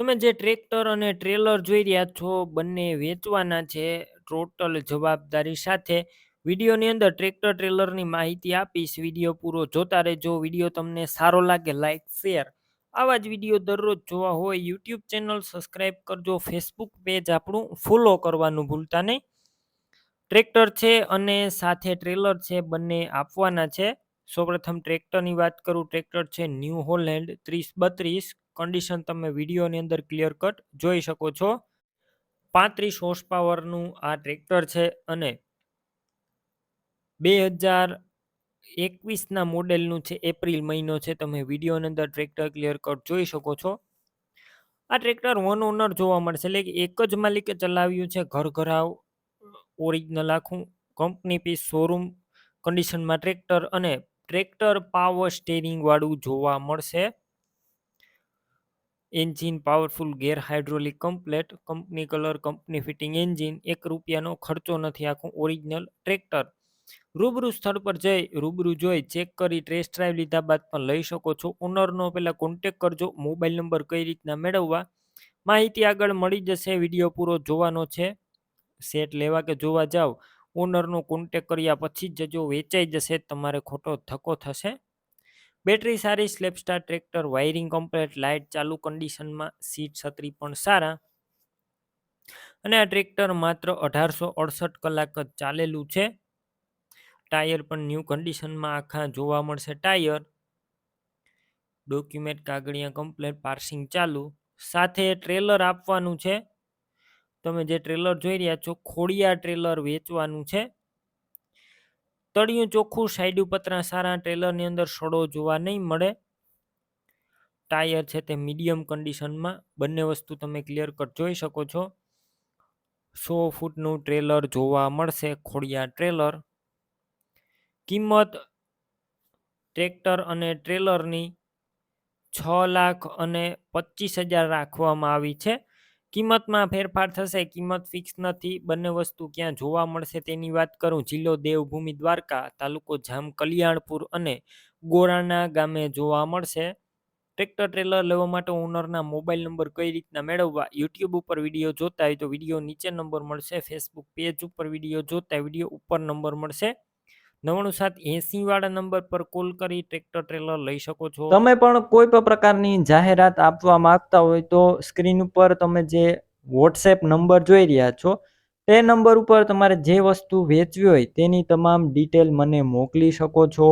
તમે જે ટ્રેક્ટર અને ટ્રેલર જોઈ રહ્યા છો, બંને વેચવાના છે. ટોટલ જવાબદારી સાથે વિડીયોની અંદર ટ્રેક્ટર ટ્રેલરની માહિતી આપીશ. વીડિયો પૂરો જોતા રહેજો. વીડિયો તમને સારો લાગે લાઇક શેર આવા જ વીડિયો દરરોજ જોવા હોય યુટ્યુબ ચેનલ સબસ્ક્રાઈબ કરજો. ફેસબુક પેજ આપણું ફોલો કરવાનું ભૂલતા નહીં. ટ્રેક્ટર છે અને સાથે ટ્રેલર છે, બંને આપવાના છે. સૌપ્રથમ ટ્રેક્ટરની વાત કરું, ટ્રેક્ટર છે ન્યૂ હોલેન્ડ ત્રીસ બત્રીસ કન્ડિશન તમે વિડીયોની અંદર ક્લિયર કટ જોઈ શકો છો. પાંત્રીસ હોર્સ પાવરનું આ ટ્રેક્ટર છે અને બે હજાર એકવીસના મોડેલનું છે એપ્રિલ મહિનો છે. તમે વિડીયોની અંદર ટ્રેક્ટર ક્લિયર કટ જોઈ શકો છો. આ ટ્રેક્ટર વન ઓનર જોવા મળશે. એટલે એક જ માલિકે ચલાવ્યું છે. ઘર ઘરાવ ઓરિજિનલ આખું કંપની પીસ શોરૂમ કન્ડિશનમાં ટ્રેક્ટર અને ટ્રેક્ટર પાવર સ્ટેરિંગ વાળું જોવા મળશે. Engine powerful gear hydraulic complete company colour company fitting engine એક રૂપિયાનો ખર્ચો નથી, આખું ઓરિજિનલ ટ્રેક્ટર. રૂબરૂ સ્થળ પર જઈ, રૂબરૂ જોઈ ચેક કરી ટેસ્ટ ડ્રાઈવ લીધા બાદ પણ લઈ શકો છો. ઓનરનો પહેલાં કોન્ટેક કરજો મોબાઈલ નંબર કઈ રીતના મેળવવા, માહિતી આગળ મળી જશે, વીડિયો પૂરો જોવાનો છે. સેટ લેવા કે જોવા જાઓ ઓનરનો કોન્ટેક કર્યા પછી જ જો વેચાઈ જશે, તમારે ખોટો ધક્કો થશે. બેટરી સારી સ્લેપસ્ટાર ટ્રેક્ટર વાયરિંગ કમ્પ્લેટ લાઇટ ચાલુ કન્ડિશનમાં સીટ છત્રી પણ સારા. અને આ ટ્રેક્ટર માત્ર અઢારસો અડસઠ કલાક જ ચાલેલું છે. ટાયર પણ ન્યૂ કન્ડિશનમાં આખા જોવા મળશે ટાયર ડોક્યુમેન્ટ કાગળિયા કમ્પ્લેટ પાર્સિંગ ચાલુ. સાથે ટ્રેલર આપવાનું છે. તમે જે ટ્રેલર જોઈ રહ્યા છો ખોડિયા ટ્રેલર વેચવાનું છે. તળિયું ચોખ્ખું સાઈડ પતરા સારા ટ્રેલરની અંદર સડો જોવા નહીં મળે. ટાયર છે તે મીડિયમ કન્ડિશનમાં બંને વસ્તુ તમે ક્લિયર કટ જોઈ શકો છો. સો ફૂટનું ટ્રેલર જોવા મળશે ખોડિયા ટ્રેલર કિંમત ટ્રેક્ટર અને ટ્રેલરની છ લાખ અને પચીસ હજાર રાખવામાં આવી છે. કિંમતમાં ફેરફાર થશે, કિંમત ફિક્સ નથી, બંને વસ્તુ ક્યાં જોવા મળશે તેની વાત કરું. જિલ્લો દેવભૂમિ દ્વારકા, તાલુકો જામ કલ્યાણપુર અને ગોરાણા ગામે જોવા મળશે. ટ્રેક્ટર ટ્રેલર લેવા માટે ઓનરના મોબાઈલ નંબર કઈ રીતના મેળવવા? યુટ્યુબ ઉપર વીડિયો જોતા હોય તો વીડિયો નીચે નંબર મળશે, ફેસબુક પેજ ઉપર વીડિયો જોતા વીડિયો ઉપર નંબર મળશે. નવ્વાણું સાત એસી વાળા નંબર પર કોલ કરી ટ્રેક્ટર ટ્રેલર લઈ શકો છો. તમે પણ કોઈ પણ પ્રકારની જાહેરાત આપવા માંગતા હોય તો સ્ક્રીન ઉપર તમે જે વોટ્સએપ નંબર જોઈ રહ્યા છો, તે નંબર ઉપર તમારે જે વસ્તુ વેચવી હોય તેની તમામ ડિટેલ મને મોકલી શકો છો.